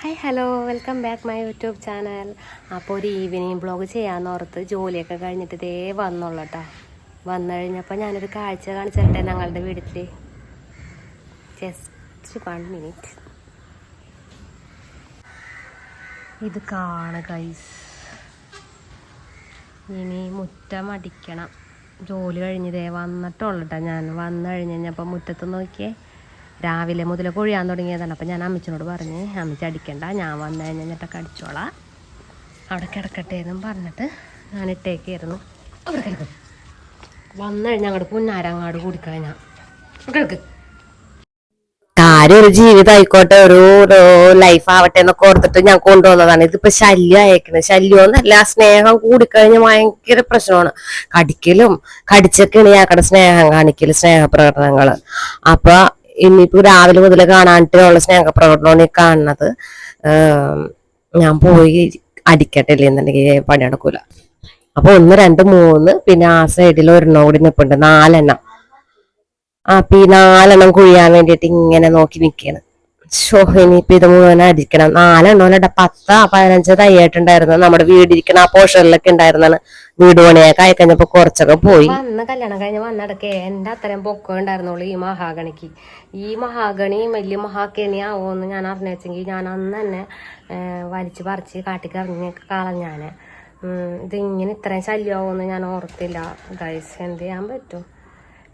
Hi hello welcome back my YouTube channel അപ്പോൾ ഒരു evening blog ചെയ്യാമെന്ന് ഓർത്ത് ജോലിയൊക്കെ കഴിഞ്ഞിട്ട് ഇതേ വന്നുള്ളൂ കേട്ടോ വന്നു കഴിഞ്ഞപ്പോൾ ഞാനൊരു കാഴ്ച കാണിച്ചിട്ടെ ഞങ്ങളുടെ വീട്ടിൽ ജസ്റ്റ് വൺ മിനിറ്റ് ഇത് കാണ ഗൈസ് ഇനി മുറ്റം അടിക്കണം. ജോലി കഴിഞ്ഞതേ വന്നിട്ടുള്ളൂ കേട്ടോ ഞാൻ. വന്നു കഴിഞ്ഞ് കഴിഞ്ഞപ്പോൾ മുറ്റത്ത് നോക്കിയേ. രാവിലെ മുതൽ കൊഴിയാൻ തുടങ്ങിയതാണ്. അപ്പം ഞാൻ അമ്മച്ചിനോട് പറഞ്ഞ് അമ്മച്ചി അടിക്കണ്ട. ഞാൻ വന്നു കഴിഞ്ഞിട്ടൊക്കെ അടിച്ചോളാം അവിടെ കിടക്കട്ടെ എന്നും പറഞ്ഞിട്ട് ഞാൻ ഇട്ടേക്കായിരുന്നു. അവിടെ കിടക്കും. വന്നു കഴിഞ്ഞാൽ അങ്ങോട്ട് പുന്നാരങ്ങാട് കൂടിക്കഴിഞ്ഞാൽ കിടക്ക്. കാര്യം ഒരു ജീവിതം ആയിക്കോട്ടെ. ഒരു ലൈഫ് ആവട്ടെ എന്നൊക്കെ ഓർത്തിട്ട് ഞാൻ കൊണ്ടുവന്നതാണ്. ഇതിപ്പോ ശല്യം അയക്കുന്നത് ശല്യം എന്നല്ല സ്നേഹം കൂടിക്കഴിഞ്ഞ് ഭയങ്കര പ്രശ്നമാണ്. കടിക്കലും കടിച്ചൊക്കെയാണ് ഞങ്ങളുടെ സ്നേഹം കാണിക്കൽ സ്നേഹപ്രകടനങ്ങൾ. അപ്പൊ ഇനിയിപ്പോ രാവിലെ മുതൽ കാണാനായിട്ടുള്ള സ്നേഹപ്രകടനമാണ് കാണുന്നത്. ഞാൻ പോയി അടിക്കട്ടെ എന്നുണ്ടെങ്കിൽ പണി നടക്കൂല. അപ്പൊ ഒന്ന് രണ്ട് മൂന്ന് പിന്നെ ആ സൈഡിൽ ഒരെണ്ണം കൂടി നിൽപ്പുണ്ട് നാലെണ്ണം. അപ്പൊ ഈ നാലെണ്ണം കുഴിയാൻ വേണ്ടിയിട്ട് ഇങ്ങനെ നോക്കി നിൽക്കുകയാണ് ഷോ ഇനിയിപ്പൊ ഇത് മുഴുവൻ അടിക്കണം നാലെണ്ണം അല്ല പത്ത് പതിനഞ്ച് തയ്യായിട്ടുണ്ടായിരുന്നു. നമ്മുടെ വീടിരിക്കണ ആ പോഷനിലൊക്കെ ഉണ്ടായിരുന്നാണ് വീട് പണിയൊക്കെ ആയി കഴിഞ്ഞപ്പോ കുറച്ചൊക്കെ പോയി. അന്ന് കല്യാണം കഴിഞ്ഞ വന്നടക്കെ എന്റെ അത്രയും പൊക്കം ഉണ്ടായിരുന്നുള്ളൂ ഈ മഹാഗണിക്ക്. ഈ മഹാഗണി വലിയ മഹാകേണി ആവുമെന്ന് ഞാൻ അറിഞ്ഞെങ്കിൽ ഞാൻ അന്ന് തന്നെ വലിച്ചു പറിച്ച് കാട്ടിക്ക് ഇറങ്ങി കളഞ്ഞാന് ഇത് ഇങ്ങനെ ഇത്രയും ശല്യമാവുമെന്ന് ഞാൻ ഓർത്തില്ല. ഗൈസ് എന്ത് ചെയ്യാൻ പറ്റും?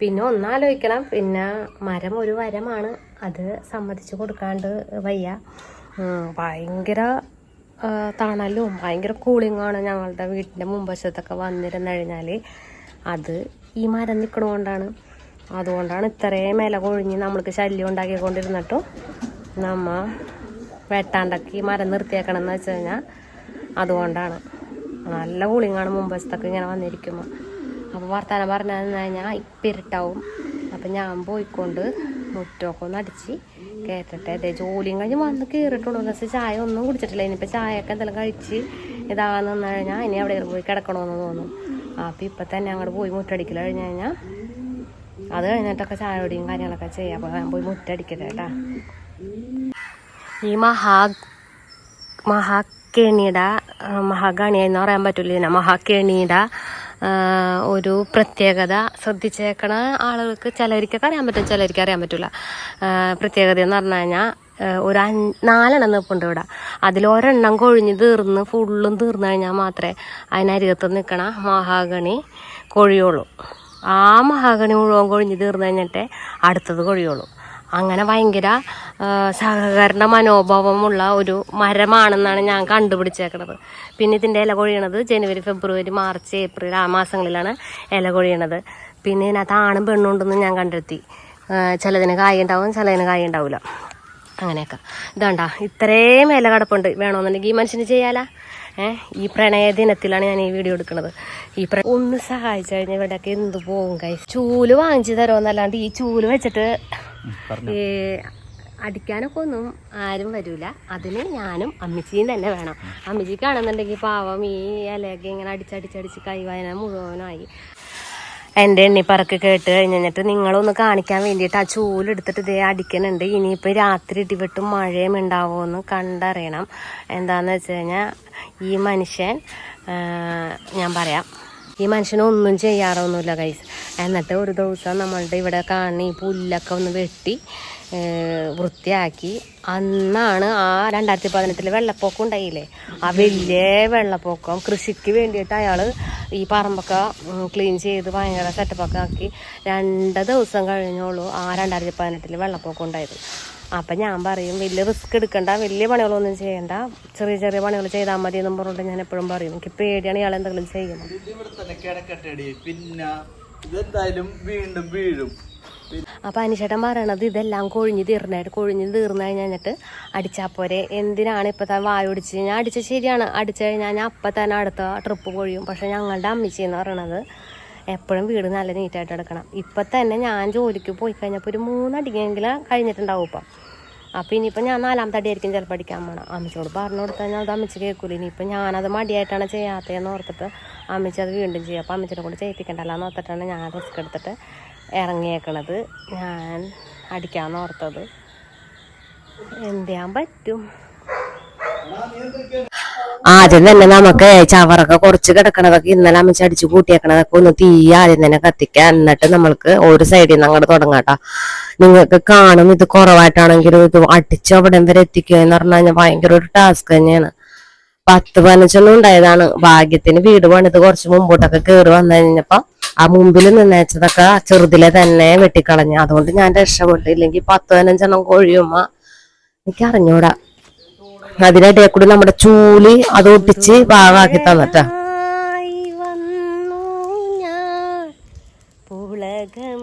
പിന്നെ ഒന്നാലോചിക്കണം. പിന്നെ മരം ഒരു വരമാണ്. അത് സമ്മതിച്ചു കൊടുക്കാണ്ട് വയ്യ. ഭയങ്കര തണലും ഭയങ്കര കൂളിങ്ങാണ് ഞങ്ങളുടെ വീട്ടിന്റെ മുമ്പശത്തൊക്കെ വന്നിരുന്നു കഴിഞ്ഞാൽ അത് ഈ മരം നിൽക്കണതുകൊണ്ടാണ് അതുകൊണ്ടാണ് ഇത്രയും ഇല കൊഴിഞ്ഞ് നമ്മൾക്ക് ശല്യം ഉണ്ടാക്കിക്കൊണ്ടിരുന്നിട്ടും നമ്മ വെട്ടാണ്ടൊക്കെ ഈ മരം നിർത്തിയേക്കണം എന്ന് വെച്ച് കഴിഞ്ഞാൽ അതുകൊണ്ടാണ്. നല്ല കൂളിങ്ങാണ് മുമ്പശത്തൊക്കെ ഇങ്ങനെ വന്നിരിക്കുമ്പോൾ അപ്പോൾ വർത്താനം പറഞ്ഞു കഴിഞ്ഞാൽ ഇപ്പം ഇരുട്ടാവും. അപ്പം ഞാൻ പോയിക്കൊണ്ട് മുറ്റമൊക്കെ അടിച്ച് കയറ്റട്ടെ. അതെ ജോലിയും കഴിഞ്ഞ് വന്ന് കയറിയിട്ടുള്ളൂ. പക്ഷേ ചായ ഒന്നും കുടിച്ചിട്ടില്ല. ഇനിയിപ്പോൾ ചായയൊക്കെ എന്തെങ്കിലും കഴിച്ച് ഇതാകാൻ നിന്ന് കഴിഞ്ഞാൽ ഇനി അവിടെ പോയി കിടക്കണമെന്ന് തോന്നും അപ്പം ഇപ്പം തന്നെ അങ്ങോട്ട് പോയി മുറ്റടിക്കൽ കഴിഞ്ഞ് കഴിഞ്ഞാൽ അത് കഴിഞ്ഞിട്ടൊക്കെ ചായ കുടിയും കാര്യങ്ങളൊക്കെ ചെയ്യാം. അപ്പോൾ ഞാൻ പോയി മുറ്റടിക്കട്ടെ കേട്ടാ. ഈ മഹാ മഹാ കെണിയുടെ മഹാഗണി എന്ന് പറയാൻ പറ്റില്ല മഹാകേണിയുടെ ഒരു പ്രത്യേകത ശ്രദ്ധിച്ചേക്കണ ആളുകൾക്ക് ചിലർക്കൊക്കെ അറിയാൻ പറ്റും ചിലർക്ക് അറിയാൻ പറ്റില്ല പ്രത്യേകത എന്ന് പറഞ്ഞു കഴിഞ്ഞാൽ ഒരു നാലെണ്ണം നിൽപ്പുണ്ട് ഇവിടെ. അതിൽ ഒരെണ്ണം കൊഴിഞ്ഞ് തീർന്ന് ഫുള്ളും തീർന്നു കഴിഞ്ഞാൽ മാത്രമേ അതിനരികത്ത് നിൽക്കണ മഹാഗണി കൊഴിയുള്ളൂ. ആ മഹാഗണി മുഴുവൻ കൊഴിഞ്ഞ് തീർന്നു കഴിഞ്ഞിട്ടേ അടുത്തത് കൊഴിയുള്ളൂ. അങ്ങനെ ഭയങ്കര സഹകരണ മനോഭാവമുള്ള ഒരു മരമാണെന്നാണ് ഞാൻ കണ്ടുപിടിച്ചേക്കണത്. പിന്നെ ഇതിന്റെ ഇല കൊഴിയണത് ജനുവരി ഫെബ്രുവരി മാർച്ച് ഏപ്രിൽ ആ മാസങ്ങളിലാണ് ഇല കൊഴിയണത്. പിന്നെ ഇതിനകത്ത് ആണും പെണ്ണും ഉണ്ടെന്ന് ഞാൻ കണ്ടെത്തി. ചിലതിന് കായ ഉണ്ടാവും ചിലതിന് കായ ഉണ്ടാവില്ല അങ്ങനെയൊക്കെ. ഇതാണ്ട ഇത്രയും ഇല കിടപ്പുണ്ട്. വേണമെന്നുണ്ടെങ്കിൽ ഈ മനുഷ്യന് ചെയ്യാലാ. ഏഹ് ഈ പ്രണയ ദിനത്തിലാണ് ഞാൻ ഈ വീഡിയോ എടുക്കുന്നത് ഈ പ്ര ഒന്ന് സഹായിച്ചു കഴിഞ്ഞാൽ ഇവിടെയൊക്കെ എന്ത് പോകും കൈ ചൂൽ വാങ്ങിച്ചു തരുമെന്നല്ലാണ്ട് ഈ ചൂൽ വെച്ചിട്ട് അടിക്കാനൊക്കെ ഒന്നും ആരും വരൂല. അതിന് ഞാനും അമ്മച്ചിയും തന്നെ വേണം. അമ്മച്ചിക്കാണെന്നുണ്ടെങ്കിൽ പാവം ഈ ഇലയൊക്കെ ഇങ്ങനെ അടിച്ചടിച്ചടിച്ച് കൈവായന മുഴുവനായി. എന്റെ എണ്ണിപ്പറക്ക് കേട്ട് കഴിഞ്ഞിട്ട് നിങ്ങളൊന്ന് കാണിക്കാൻ വേണ്ടിയിട്ട് ആ ചൂലെടുത്തിട്ട് ഇതേ അടിക്കുന്നുണ്ട്. ഇനിയിപ്പോൾ രാത്രി ഇടിവെട്ടും മഴയും ഉണ്ടാവുമെന്ന് കണ്ടറിയണം. എന്താണെന്ന് വെച്ച് കഴിഞ്ഞാൽ ഈ മനുഷ്യൻ ഞാൻ പറയാം. ഈ മനുഷ്യനൊന്നും ചെയ്യാറൊന്നുമില്ല കൈസ് എന്നിട്ട് ഒരു ദിവസം നമ്മളുടെ ഇവിടെ ഈ പുല്ലൊക്കെ ഒന്ന് വെട്ടി വൃത്തിയാക്കി. അന്നാണ് ആ രണ്ടായിരത്തി പതിനെട്ടിൽ വെള്ളപ്പൊക്കം ഉണ്ടായില്ലേ? ആ വലിയ വെള്ളപ്പൊക്കം കൃഷിക്ക് വേണ്ടിയിട്ട് അയാൾ ഈ പറമ്പൊക്കെ ക്ലീൻ ചെയ്ത് ഭയങ്കര സെറ്റപ്പൊക്കെ ആക്കി രണ്ട് ദിവസം കഴിഞ്ഞോളൂ ആ രണ്ടായിരത്തി പതിനെട്ടിൽ വെള്ളപ്പൊക്കം ഉണ്ടായത്. അപ്പം ഞാൻ പറയും വലിയ റിസ്ക് എടുക്കണ്ട വലിയ പണികളൊന്നും ചെയ്യണ്ട. ചെറിയ ചെറിയ പണികൾ ചെയ്താൽ മതി എന്നും പറഞ്ഞിട്ട് ഞാൻ എപ്പോഴും പറയും. എനിക്ക് പേടിയാണ് ഇയാൾ എന്തെങ്കിലും ചെയ്യണം പിന്നെ ഇതെന്തായാലും വീണ്ടും വീഴും. അപ്പം അനിശേട്ടൻ പറയണത് ഇതെല്ലാം കൊഴിഞ്ഞ് തീർന്നായിട്ട് കൊഴിഞ്ഞ് തീർന്നു കഴിഞ്ഞിട്ട് അടിച്ചാൽ പോരെ. എന്തിനാണ് ഇപ്പം താൻ വായൊടിച്ച് ഞാൻ അടിച്ച ശരിയാണ്. അടിച്ചു കഴിഞ്ഞാൽ ഞാൻ അപ്പം തന്നെ അടുത്ത ട്രിപ്പ് കൊഴിയും. പക്ഷേ ഞങ്ങളുടെ അമ്മച്ചി എന്ന് പറയണത് എപ്പോഴും വീട് നല്ല നീറ്റായിട്ട് എടുക്കണം. ഇപ്പം തന്നെ ഞാൻ ജോലിക്ക് പോയി കഴിഞ്ഞപ്പോൾ ഒരു മൂന്നടിക്കെങ്കിലും കഴിഞ്ഞിട്ടുണ്ടാവും ഇപ്പം. അപ്പം ഇനിയിപ്പോൾ ഞാൻ നാലാമത്തെ അടിയായിരിക്കും ചിലപ്പോൾ അടിക്കാൻ പോകണം അമ്മച്ചോട് പറഞ്ഞു കൊടുത്താൽ ഞാൻ അത് അമ്മച്ചി കേൾക്കൂല. ഇനിയിപ്പോൾ ഞാനത് മടിയായിട്ടാണ് ചെയ്യാത്തതെന്ന് ഓർത്തിട്ട് അമ്മച്ചി അത് വീണ്ടും ചെയ്യും. അപ്പോൾ അമ്മച്ചിനെ കൂടെ ചെയ്യിപ്പിക്കണ്ടല്ലോ എന്ന് ഓർത്തിട്ടാണ് ഞാൻ റിസ്ക് എടുത്തിട്ട് ഇറങ്ങിയേക്കണത്. ഞാൻ അടിക്കാമെന്ന് ഓർത്തത്. എന്ത് ചെയ്യാൻ പറ്റും? ആദ്യം തന്നെ നമുക്ക് ചവറൊക്കെ കുറച്ച് കിടക്കണതൊക്കെ ഇന്നലെ അമ്മച്ച് അടിച്ചു കൂട്ടിയേക്കണതൊക്കെ ഒന്ന് തീ ആദ്യം തന്നെ കത്തിക്കാം എന്നിട്ട് നമ്മൾക്ക് ഒരു സൈഡിൽ നിന്ന് അങ്ങോട്ട് തുടങ്ങാട്ടോ നിങ്ങൾക്ക് കാണും ഇത് കുറവായിട്ടാണെങ്കിലും ഇത് അടിച്ച് അവിടെ വരെ എത്തിക്കുക എന്ന് പറഞ്ഞു കഴിഞ്ഞാൽ ഭയങ്കര ഒരു ടാസ്ക് തന്നെയാണ്. പത്ത് പതിനഞ്ചൊന്നും ഉണ്ടായതാണ്. ഭാഗ്യത്തിന് വീട് പണിത് കുറച്ച് മുമ്പോട്ടൊക്കെ കയറി വന്നു കഴിഞ്ഞപ്പോ ആ മുമ്പിൽ നിന്നേച്ചതൊക്കെ ചെറുതിലെ തന്നെ വെട്ടിക്കളഞ്ഞു. അതുകൊണ്ട് ഞാൻ രക്ഷപ്പെട്ടു ഇല്ലെങ്കിൽ പത്ത് പതിനഞ്ചെണ്ണം കൊഴിയുമ്പോ എനിക്ക് അറിഞ്ഞൂടാ. അതിനിടയിൽ കൂടി നമ്മുടെ ചൂലി അത് ഒട്ടിച്ച് ഭാഗമാക്കി തന്നിട്ടാ. പുളകം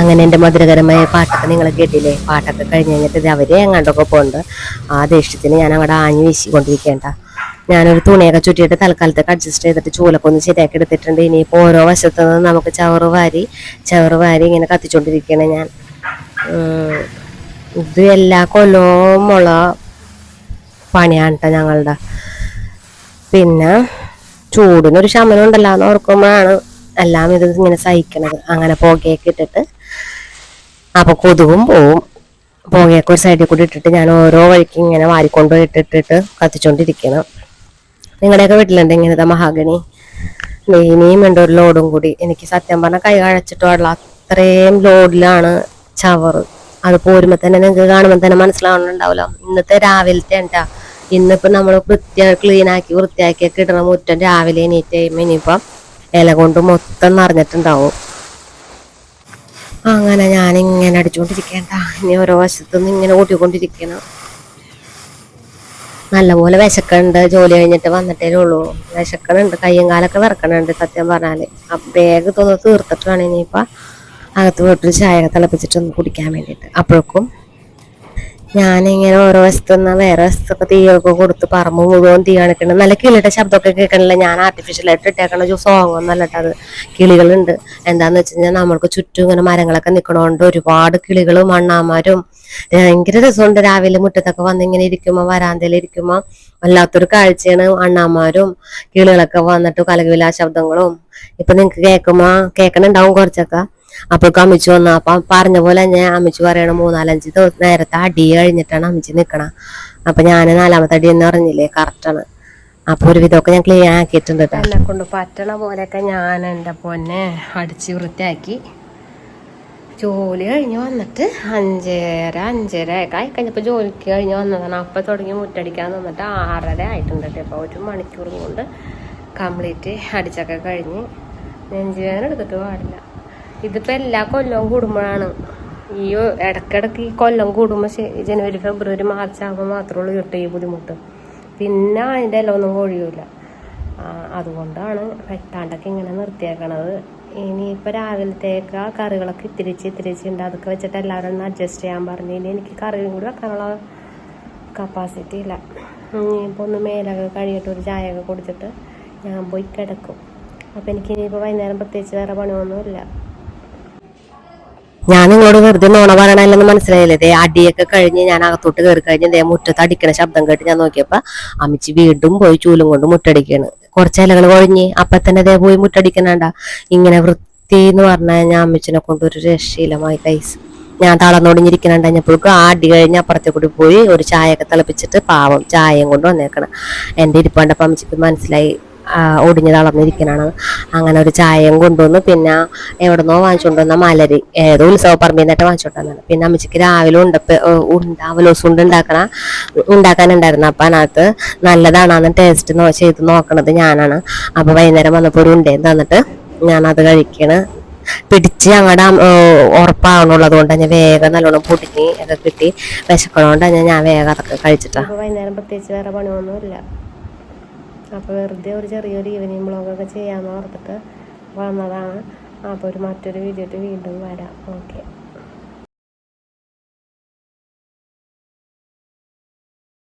അങ്ങനെ എന്റെ മധുരകരമായ പാട്ടൊക്കെ നിങ്ങൾ കേട്ടില്ലേ? പാട്ടൊക്കെ കഴിഞ്ഞ് കഴിഞ്ഞിട്ട് അവരെ എങ്ങാണ്ടൊക്കെ പോകുന്നുണ്ട് ആ ദേഷ്യത്തിന് ഞാൻ അവിടെ ആഞ്ഞു വീശിക്കൊണ്ടിരിക്കേണ്ട. ഞാനൊരു തുണിയൊക്കെ ചുറ്റിയിട്ട് തൽക്കാലത്തേക്ക് അഡ്ജസ്റ്റ് ചെയ്തിട്ട് ചൂലൊക്കെ ഒന്ന് ശരിയാക്കി എടുത്തിട്ടുണ്ട്. ഇനിയിപ്പോൾ ഓരോ വശത്തു നിന്ന് നമുക്ക് ചവറ് വാരി ചവറ് വാരി ഇങ്ങനെ കത്തിച്ചുകൊണ്ടിരിക്കുകയാണ് ഞാൻ. ഇത് എല്ലാ കൊല്ലവുമുള്ള മുള പണിയാണ് കേട്ടോ ഞങ്ങളുടെ. പിന്നെ ചൂടിനൊരു ശമനം ഉണ്ടല്ലോ എന്ന് ഓർക്കുമ്പോഴാണ് എല്ലാം ഇത് ഇങ്ങനെ സഹിക്കണത്. അങ്ങനെ പുകയൊക്കെ ഇട്ടിട്ട്. അപ്പൊ കൊതുകും പോവും. പുകയൊക്കെ ഒരു സൈഡിൽ കൂടി ഇട്ടിട്ട് ഞാൻ ഓരോ വഴിക്ക് ഇങ്ങനെ വാരിക്കൊണ്ട് ഇട്ടിട്ടിട്ട് കത്തിച്ചോണ്ടിരിക്കണം. നിങ്ങളുടെയൊക്കെ വീട്ടിലുണ്ട് ഇങ്ങനത്തെ മഹാഗണി? ഇനിയും ഉണ്ട് ഒരു ലോഡും കൂടി. എനിക്ക് സത്യം പറഞ്ഞാൽ കൈ കഴിച്ചിട്ടുള്ള അത്രയും ലോഡിലാണ് ചവറ്. അത് പോരുമ്പോ തന്നെ നിങ്ങൾക്ക് കാണുമ്പോൾ തന്നെ മനസ്സിലാവണുണ്ടാവില്ല ഇന്നത്തെ രാവിലത്തെ ഉണ്ടാ ഇന്നിപ്പോ നമ്മൾ വൃത്തിയായി ക്ലീനാക്കി വൃത്തിയാക്കിയൊക്കെ ഇടണം മുറ്റം രാവിലെ എണീറ്റ് കഴിയുമ്പോ ഇനിയിപ്പം ഇല കൊണ്ട് മൊത്തം നിറഞ്ഞിട്ടുണ്ടാവും. അങ്ങനെ ഞാനിങ്ങനെ അടിച്ചുകൊണ്ടിരിക്കേണ്ട ഇനി ഓരോ വശത്തുനിന്ന് ഇങ്ങനെ ഓട്ടിക്കൊണ്ടിരിക്കണം നല്ലപോലെ വിശക്കുന്നുണ്ട്. ജോലി കഴിഞ്ഞിട്ട് വന്നിട്ടേ ഉള്ളൂ. വിശക്കണുണ്ട് കയ്യും കാലൊക്കെ വിറക്കണുണ്ട് സത്യം പറഞ്ഞാൽ ആ ബാഗ് തോന്നു തീർത്തിട്ട് വേണം ഇനിയിപ്പോ അകത്ത് പോയിട്ട് ചായ തിളപ്പിച്ചിട്ടൊന്ന് കുടിക്കാൻ വേണ്ടിയിട്ട്. അപ്പോഴേക്കും ഞാനിങ്ങനെ ഓരോ വശത്തുനിന്ന് വേറെ വശത്തൊക്കെ തീയൊക്കെ കൊടുത്ത് പറമ്പ് മുഴുവൻ തീ കാണിക്കണം നല്ല കിളിയുടെ ശബ്ദമൊക്കെ കേൾക്കണില്ല? ഞാൻ ആർട്ടിഫിഷ്യൽ ആയിട്ട് ഇട്ടേക്കണ ഒരു സോങ് ഒന്നല്ല അത് കിളികളുണ്ട്. എന്താന്ന് വെച്ച് കഴിഞ്ഞാൽ നമ്മൾക്ക് ചുറ്റും ഇങ്ങനെ മരങ്ങളൊക്കെ നിൽക്കണോണ്ട് ഒരുപാട് കിളികളും മണ്ണാമാരും ഭയങ്കര രസമുണ്ട്. രാവിലെ മുറ്റത്തൊക്കെ വന്ന് ഇങ്ങനെ ഇരിക്കുമ്പോൾ വരാന്തയിൽ ഇരിക്കുമ്പോൾ വല്ലാത്തൊരു കാഴ്ചയാണ് അണ്ണാമാരും കിളികളൊക്കെ വന്നിട്ട് കലകവില ശബ്ദങ്ങളും. ഇപ്പൊ നിങ്ങക്ക് കേൾക്കുമ്പോ കേൾക്കണുണ്ടാവും കുറച്ചൊക്കെ. അപ്പൊ അമ്മിച്ചു വന്ന. അപ്പൊ പറഞ്ഞ പോലെ തന്നെ അമ്മിച്ചു പറയണ മൂന്നാലഞ്ച് ദിവസം നേരത്തെ അടി കഴിഞ്ഞിട്ടാണ് അമ്മിച്ച് നിക്കണ. അപ്പൊ ഞാൻ നാലാമത്തെ അടി എന്ന് പറഞ്ഞില്ലേ കറക്റ്റാണ് അപ്പൊ ഒരു വിധമൊക്കെ ഞാൻ ക്ലീൻ ആക്കിയിട്ടുണ്ട് എന്നെ കൊണ്ട് പറ്റണ പോലെയൊക്കെ ഞാൻ എന്റെ പൊന്നെ അടിച്ച് വൃത്തിയാക്കി. ജോലി കഴിഞ്ഞ് വന്നിട്ട് അഞ്ചര അഞ്ചര ആയി കഴിഞ്ഞപ്പോൾ ജോലിക്ക് കഴിഞ്ഞ് വന്നതാണ്. അപ്പം തുടങ്ങി മുറ്റടിക്കാൻ നിന്നിട്ട് ആറര ആയിട്ടുണ്ട് അപ്പോൾ ഒരു മണിക്കൂർ കൊണ്ട് കംപ്ലീറ്റ് അടിച്ചൊക്കെ കഴിഞ്ഞ്. നെഞ്ചുവേദന എടുത്തിട്ട് പാടില്ല. ഇതിപ്പോൾ എല്ലാ കൊല്ലവും കൂടുമ്പോഴാണ്. ഈ ഇടക്കിടക്ക് ഈ കൊല്ലം കൂടുമ്പോൾ ജനുവരി ഫെബ്രുവരി മാർച്ച് ആകുമ്പോൾ മാത്രമേ ഉള്ളൂ കിട്ടും ഈ ബുദ്ധിമുട്ട്. പിന്നെ അതിന്റെ എല്ലാം ഒന്നും കൊഴിയൂല അതുകൊണ്ടാണ് വെട്ടാണ്ടൊക്കെ ഇങ്ങനെ നിർത്തിയേക്കണത്. ഇനിയിപ്പോൾ രാവിലത്തേക്ക് കറികളൊക്കെ ഇത്തിരിച്ച് ഇത്തിരിച്ച് ഉണ്ട്. അതൊക്കെ വെച്ചിട്ട് എല്ലാവരും ഒന്ന് അഡ്ജസ്റ്റ് ചെയ്യാൻ പറഞ്ഞു. ഇനി എനിക്ക് കറിയും കൂടി വെക്കാനുള്ള കപ്പാസിറ്റി ഇല്ല. ഇനിയിപ്പോൾ ഒന്ന് മേലൊക്കെ കഴിയിട്ട് ഒരു ചായയൊക്കെ കുടിച്ചിട്ട് ഞാൻ പോയി കിടക്കും. അപ്പോൾ എനിക്ക് ഇനിയിപ്പോൾ വൈകുന്നേരം പ്രത്യേകിച്ച് വേറെ പണിയൊന്നുമില്ല. ഞാൻ നിങ്ങളോട് വെറുതെ നോണ പറയണല്ലെന്ന് മനസ്സിലായില്ലേ? ദേ അടിയൊക്കെ കഴിഞ്ഞ് ഞാൻ അകത്തോട്ട് കയറി കഴിഞ്ഞ് ദേ മുറ്റത്ത് അടിക്കണ ശബ്ദം കേട്ട് ഞാൻ നോക്കിയപ്പോ അമ്മച്ചി വീണ്ടും പോയി ചൂലും കൊണ്ട് മുട്ടടിക്കാണ് കുറച്ച് ഇലകൾ കൊഴിഞ്ഞ് അപ്പൊ തന്നെ ദേ പോയി മുട്ടടിക്കണണ്ട ഇങ്ങനെ വൃത്തി എന്ന് പറഞ്ഞാൽ ഞാൻ അമ്മച്ചിനെ കൊണ്ട് ഒരു രക്ഷയിലമായി കൈസ് ഞാൻ തളർന്നോടിഞ്ഞിരിക്കണണ്ട. ഞപ്പോഴും ആ അടി കഴിഞ്ഞ് അപ്പുറത്തെ കൂടി പോയി ഒരു ചായയൊക്കെ തിളപ്പിച്ചിട്ട് പാവം ചായയും കൊണ്ട് വന്നേക്കണം. എന്റെ ഇരിപ്പാണ്ടപ്പം അമ്മച്ചിക്ക് മനസ്സിലായി. ഒടിഞ്ഞ് തളർന്നിരിക്കണാണ് അങ്ങനെ ഒരു ചായയും കൊണ്ടുവന്നു. പിന്നെ എവിടുന്നോ വാങ്ങിച്ചുകൊണ്ടുവന്ന മലരി ഏതോ ഉത്സവ പറമ്പിൽ നിന്നിട്ട് വാങ്ങിച്ചുകൊണ്ടുവന്നാണ് പിന്നെ അമ്മച്ചിക്ക് രാവിലെ ഉണ്ടപ്പ് ഉണ്ട അവലോസ് കൊണ്ട് ഉണ്ടാക്കണ ഉണ്ടാക്കാനുണ്ടായിരുന്നു. അപ്പം അതിനകത്ത് നല്ലതാണെന്ന് ടേസ്റ്റ് ചെയ്ത് നോക്കണത് ഞാനാണ്. അപ്പോൾ വൈകുന്നേരം വന്നപ്പോൾ ഒരു ഉണ്ടയും തന്നിട്ട് ഞാനത് കഴിക്കണ്. പിടിച്ച് ഞങ്ങളുടെ ഉറപ്പാവണുള്ളത് കൊണ്ട് ഞാൻ വേഗം നല്ലോണം പൊടിഞ്ഞ് ഒക്കെ കിട്ടി. വിശക്കണോണ്ട് ഞാൻ വേഗം അതൊക്കെ കഴിച്ചിട്ടാണ് വൈകുന്നേരം പ്രത്യേകിച്ച് വേറെ പണിയൊന്നുമില്ല. അപ്പോൾ വെറുതെ ഒരു ചെറിയൊരു ഈവനിങ് ബ്ലോഗൊക്കെ ചെയ്യാമെന്ന് ഓർത്തിട്ട് വന്നതാണ്. അപ്പോൾ ഒരു മറ്റൊരു വീഡിയോ വീണ്ടും വരാം. ഓക്കെ